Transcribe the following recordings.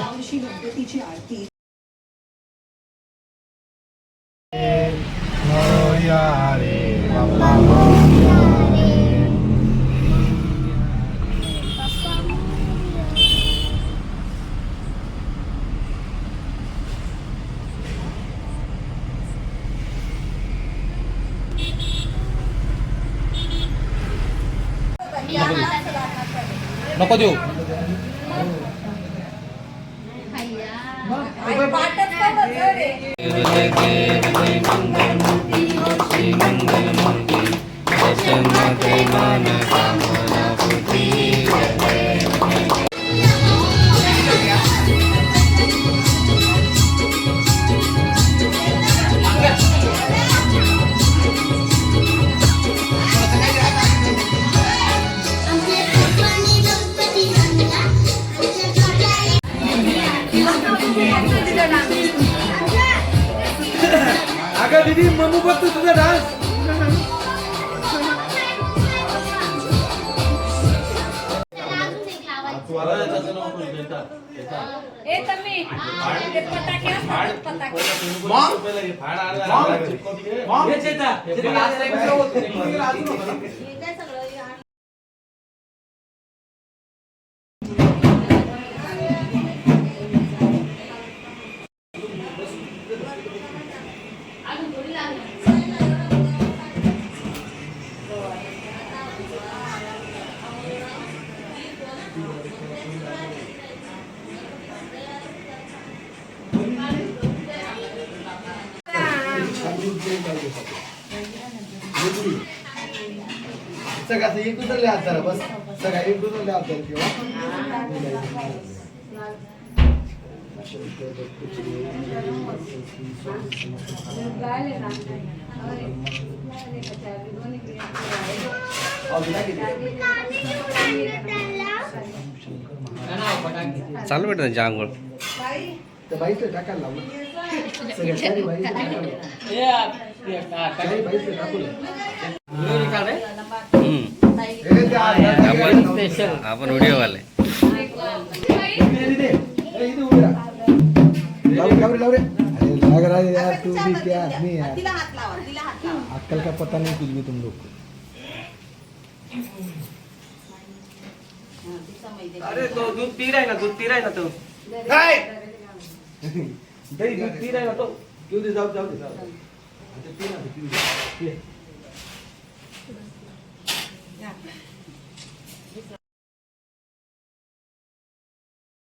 यावर्षी गणपतीची आरती मोरया रे बाप्पा मोरया रे नको देऊ तुझा डान्स ए तम्मी ते सगळं असं एक दुसरं लिहा जरा बस. सगळं एक दुसरं लिहा जरा किंवा चालू बेटा त्यांची आंघोळ. बाईचं टाकायला लावलं. सगळ्या चारी बाईचं टाकायला आपण व्हिडिओ वाले लग रहा है यार तू भी क्या आदमी है तिला हात लावा तिला हात लावा अक्कल का पता नहीं कुछ भी तुम लोग को अरे तो दूध पी रहा है ना दूध पी रहा है ना तो। दही दूध पी रहा है ना तो। क्यों दे जाओ जाओ दे. जाओ अच्छा पी ना. पी.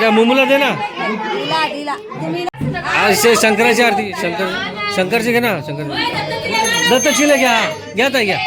त्या मुमुला दे ना. दिला दिला तुम्ही आज ते शंकराची आरती शंकर शंकरची घे ना शंकर. दत्तचिले घ्या घ्या ताई घ्या.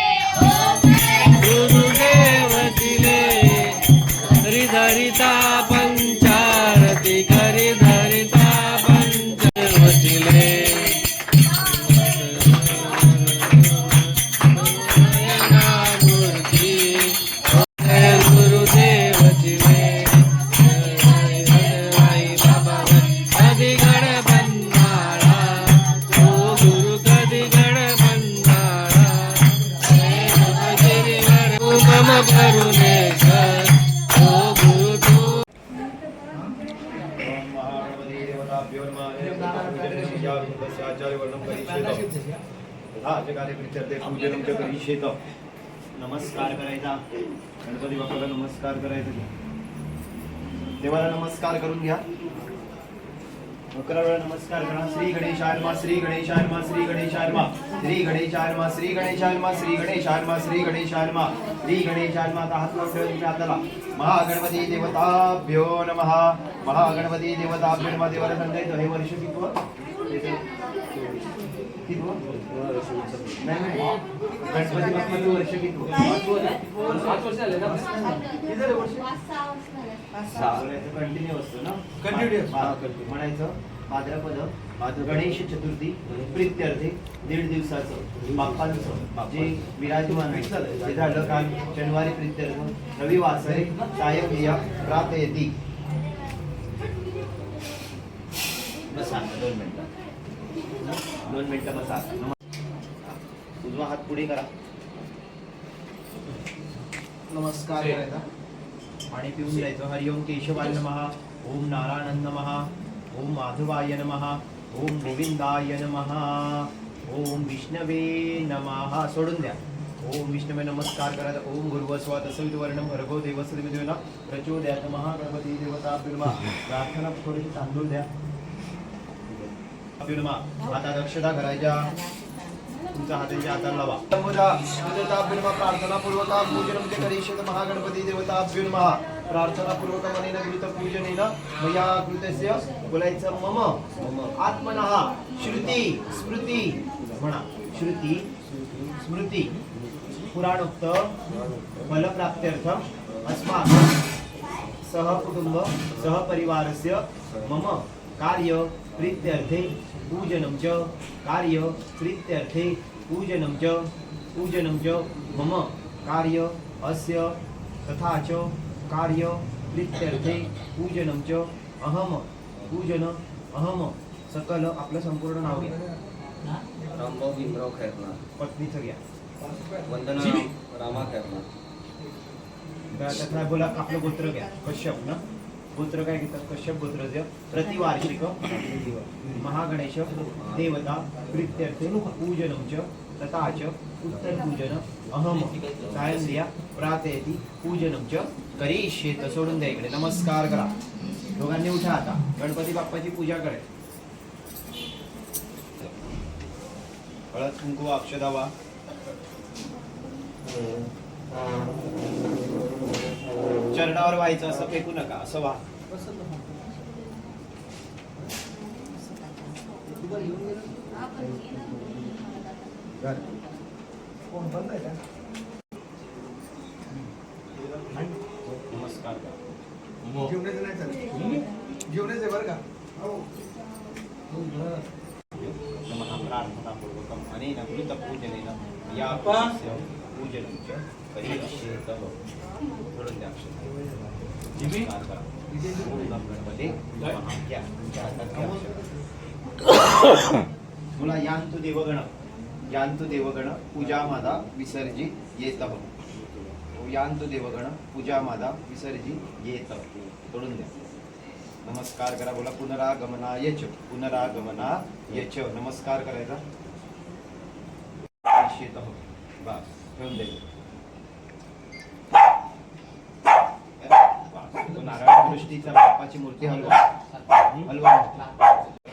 गणपती बाप्पाला नमस्कार करायचा देवाला नमस्कार करून घ्या. अकरा वेळा नमस्कार करा. श्री गणेशाय श्री गणेशाय श्री गणेशाय श्री गणेशाय श्री गणेशाय श्री गणेशाय श्री गणेशाय श्री गणेशाय नमः आता हात लावून ठेवा तुमच्या हाताला. महागणपती देवताभ्यो नम. महागणपती देवताभ्यो नम. देवाला सांगायचं हे वर्ष कितवं? कितवं? कंटिन्यू असतो ना? Continuous. continue. म्हणायचं भाद्रपद गणेश चतुर्थी प्रित्यर्थे दीड दिवसाचं बाप्पांचं. जे विराजमान आहे. ते झालं काल शनिवारी प्रित्यर्थ रविवासरे सायं या प्रात येती. बसा दोन मिनिटं. दोन मिनिटं बसा उजवा हात पुढे करा. नमस्कार करायचा पाणी पिऊन जायचं हरिओम केशवाय नमः. ओम नारायण नमः. ओम माधवाय नमः. ओम गोविंदाय नमः. ओम विष्णवे नमः. सोडून द्या. ओम विष्णवे नमस्कार करायचा ओम गुरुवस्वा तसवित वर्णम भर्गो देवेना प्रचोदयात महागणपती देवता बिर्मा प्रार्थना थोडीशी तांदूळ द्या. बिर्मा आता दक्षता करायच्या. तुमचा हाताच्या हाताला लावा. देवताभ्युर्मा प्रार्थनापूर्वका पूजनं ते करिष्यत महागणपती देवताभ्युर्मा प्रार्थनापूर्वक मनेन कृत पूजनेन मया कृतस्य बोलायचं मम. मम. आत्मनः श्रुती स्मृती. म्हणा श्रुती स्मृती. पुराणोक्त फलप्राप्त्यर्थम अस्माकं सहकुटुंब सहपरिवारस्य मम. कार्य प्रीत्यर्थे पूजनं च कार्य प्रीत्यर्थे. पूजनं च पूजनं च मम कार्य अस्य तथा च कार्य प्रीत्यर्थे पूजनं च अहम पूजन अहम सकल आपलं संपूर्ण नाव घ्या. रामभाऊ भीमराव खैरनार पत्नीचं घ्या. वंदना रामा खैरनार बोला आपलं गोत्र घ्या. कश्यप ना? गोत्र काय घेतात? कश्यप गोत्रज प्रतिवार्षिक महागणेश देवता प्रीत्यर्थे पूजनं च तथा च उत्तरपूजन अहम सायंद्रिया प्रातयती पूजनं च करिष्येत सोडून द्या इकडे. नमस्कार करा. दोघांनी उठा आता. गणपती बाप्पाची पूजा करे हळद कुंकू अक्षदावा. चरणावर व्हायचं असं फेकू नका असं व्हा. कोण बंद आहे का नमस्कार जेवणाचं नाही चालत जेवणाचं आहे बरं का हो नमः प्रार्थनापूर्वकम् अनेन कृतपूजनेन या पूजनं च करिष्येत सोडून द्या नमस्कार करा. ओम गणपते नमः. तुमच्या हातात यांतु देवगण यांतु देवगण पूजा मादा विसर्जी येत यांतु देवगण पूजा मादा विसर्जी येत सोडून द्या नमस्कार करा बोला पुनरागमना यच पुनरागमना यच नमस्कार करायचा निश्चित हो बस ठेवून दे नारायण दृष्टीचा बाप्पाची मूर्ती हलवा हलवा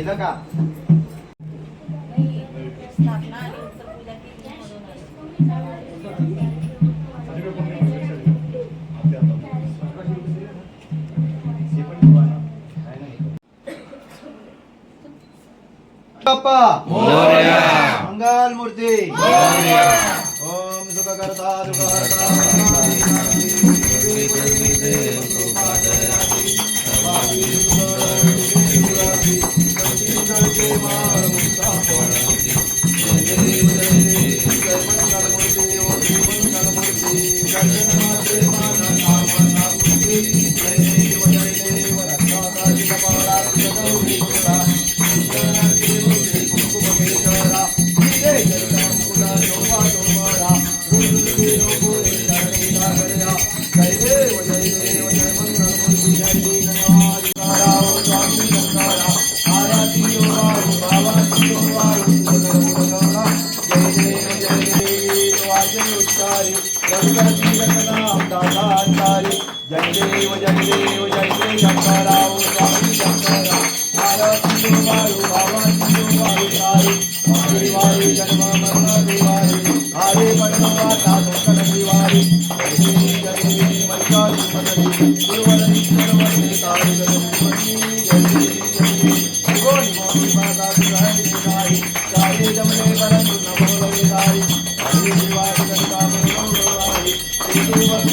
दिलं का मंगल मूर्ती ओम दुःख करता दुःख करता Walaupun. राजन उच्चारी गणपती गणनाम दादाचारी जय देव जय देव जय जय शंकराव स्वामी शंकरा महाराज शिववायू भावाची शिववायू सारी वारी वारी जन्म मरण दिवारी हरे मनमाता दुःख दिवारी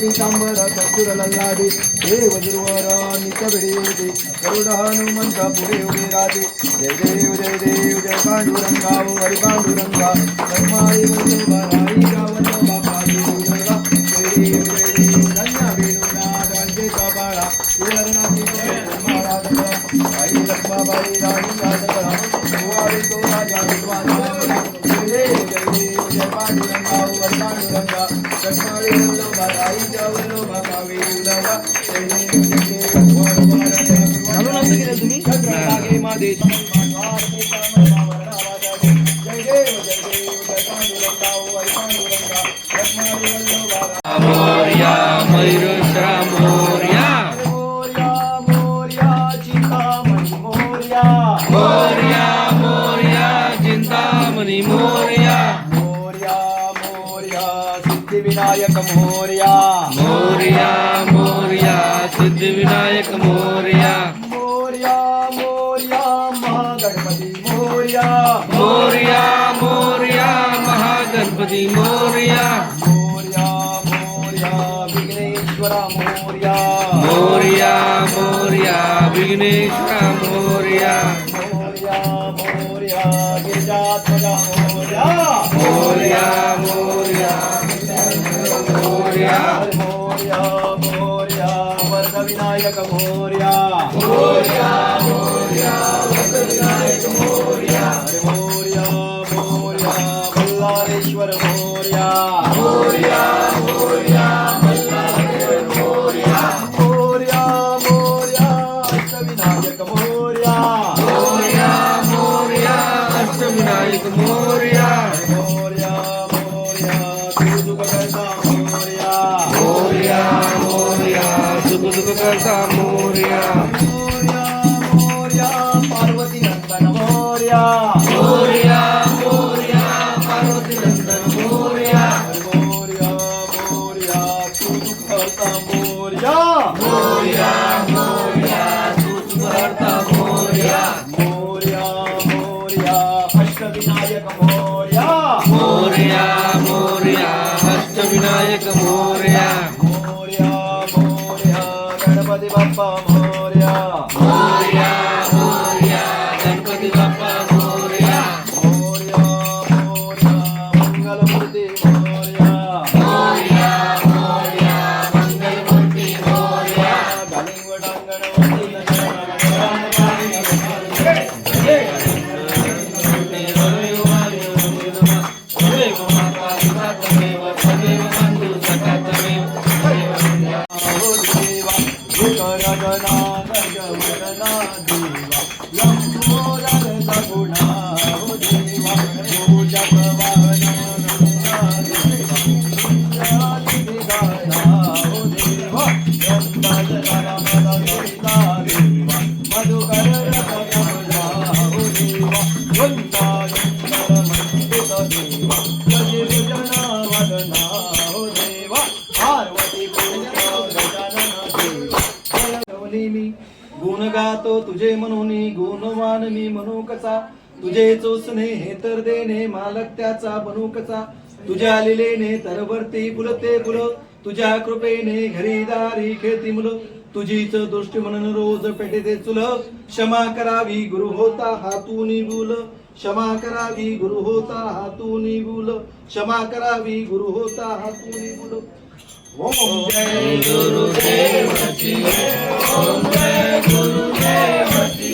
ಪಿತಾಂಬರ ಕಸ್ತೂರಲಲ್ಲಾಡಿ ದೇವ ಗುರುವರ ನಿತ ಬೆಳೆಯುವುದು ಗರುಡ ಹನುಮಂತ ಪುರೆಯುವೆ ರಾಜು ಜಯ ದೇವ ಜಯ ದೇವ ಜಯ ಪಾಂಡುರಂಗ ಹರಿ ಪಾಂಡುರಂಗ ಕರ್ಮಾಯಿ सिद्धिविनायक मोरिया. मोर्या मोर्या महागणपती मोरिया. मोरिया मोरिया महागणपती मोरिया. मोर्या मोर्या विघ्नेश्वरा मोरिया. मोरिया मोर्या विघ्नेश्वरा मोरिया. मोरिया मोर्या गिरिजात्मजा मोर्या मोर्या. मोर्या मोर्या विनायक मोर्या. मोर्या मोर्या विनायक मोर्या. मोर्या मोर्या बल्लारेश्वर मोर्या. मोर्या मोर्या बल्लारेश्वर मोर्या मोर्या मोर्या अष्टविनायक मोर्या मोर्या मोर्या अष्टविनायक मोर्या. Yeah. गुणवान मी मनोकचा. तुझे चोचणे हे तर देणे मालक त्याचा बनू तुझ्या लिलेने तरवरती फुलते फुल. तुझ्या कृपेने घरी दारी खेळती मुलं. तुझीच दृष्टी म्हणून रोज पेटेते चुल. क्षमा करावी गुरु होता हातून बुल क्षमा करावी गुरु होता हातून बुल क्षमा करावी गुरु होता हातून बुल ओम जय गुरुदेव सावळी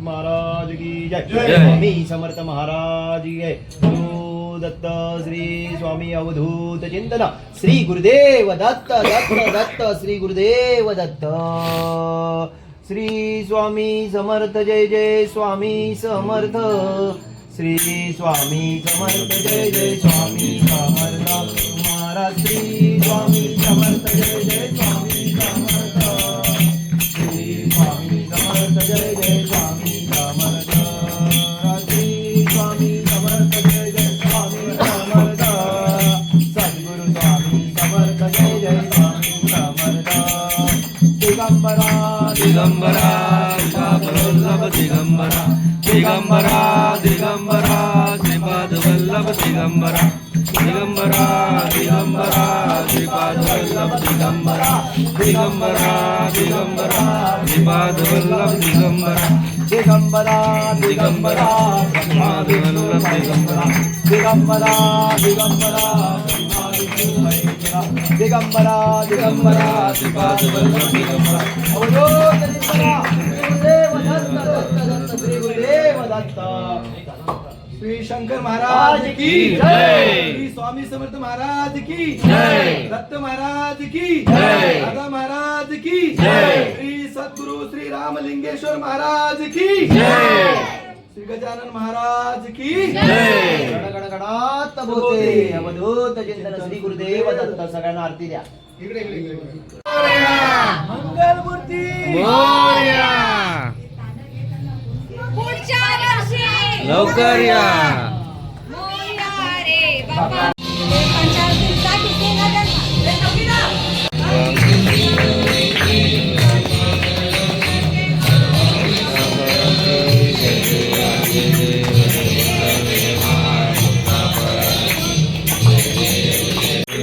महाराज की जय. स्वामी समर्थ महाराज की जय दत्त श्री स्वामी अवधूत चिंतन श्री गुरुदेव दत्त दत्त दत्त श्री गुरुदेव दत्त. श्री स्वामी समर्थ जय जय स्वामी समर्थ. श्री स्वामी समर्थ जय जय स्वामी समर्थ. महाराज श्री स्वामी समर्थ जय जय स्वामी समर्थ. दिगंबरा दिगंबरा दिगंबरा दिगंबरा दिगंबरा दिगंबरा दिगंबरा दिगंबरा गुरुदेव दत्त श्री गुरुदेव दत्त श्री शंकर महाराज की जय. श्री स्वामी समर्थ महाराज की जय. दत्त महाराज की जय. दादा महाराज की जय. श्री सद्गुरु श्री रामलिंगेश्वर महाराज की जय. श्री गजानन महाराज की जय. गणगणात बोते अवधूत चिंतन श्री गुरुदेव दत्त सगळ्यांना आरती द्या. इकडे इकडे इकडे मंगलमूर्ती लवकर या.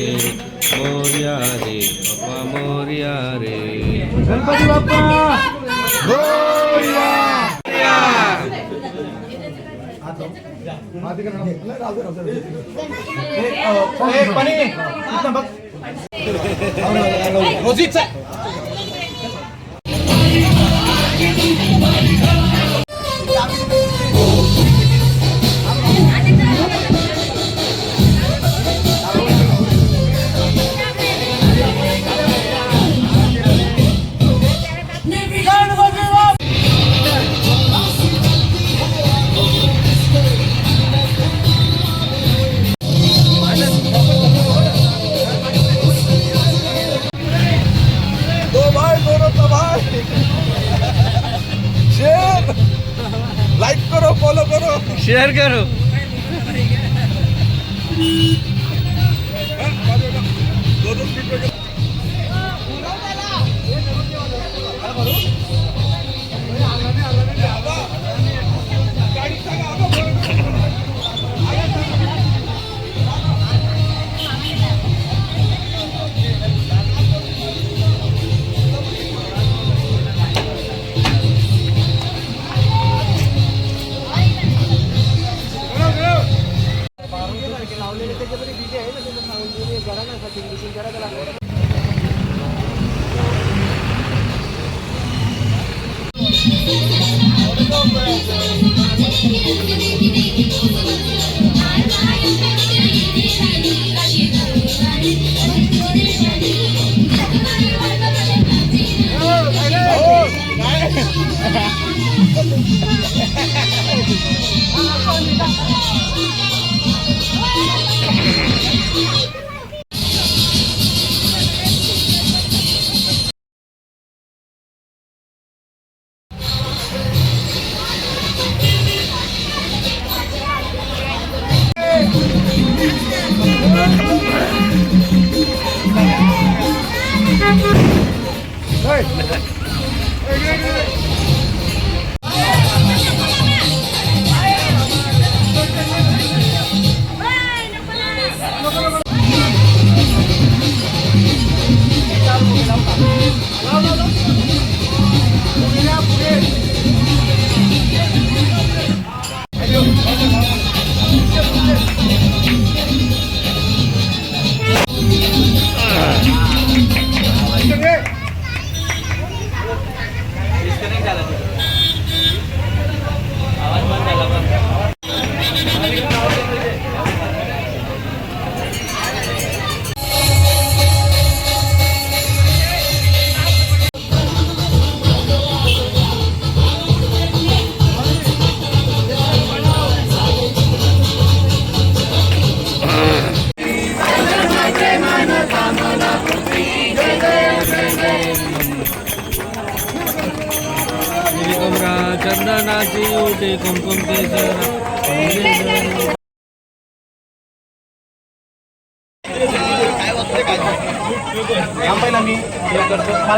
मोरया रे बाबा मोर्या रे बाप्पा मोर्या रे गणपती बाप्पा मोरया. रोजीचा.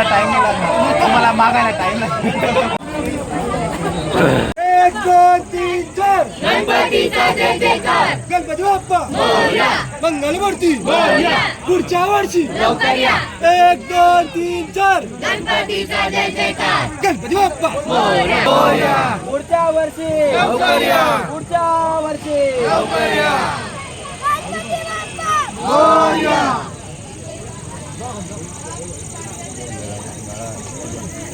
मला टाइम नाही. लागणार तुम्हाला मागायला टाइम नाही. एक दोन तीन चार गणपती बाप्पा. मंगलमूर्ती पुढच्या वर्षी. एक दोन तीन चार. गणपती बाप्पा. पुढच्या वर्षी. पुढच्या वर्षी.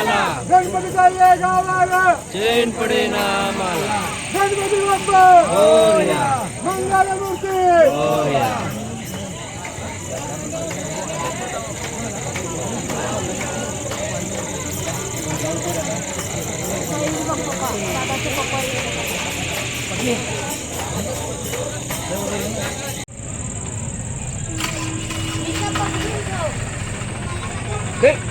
आम्हाला. गणपतीचा ये गावाला चैन पडे ना आम्हाला. गणपती बाप्पा. मंगलमूर्ती मोरया. त्याचा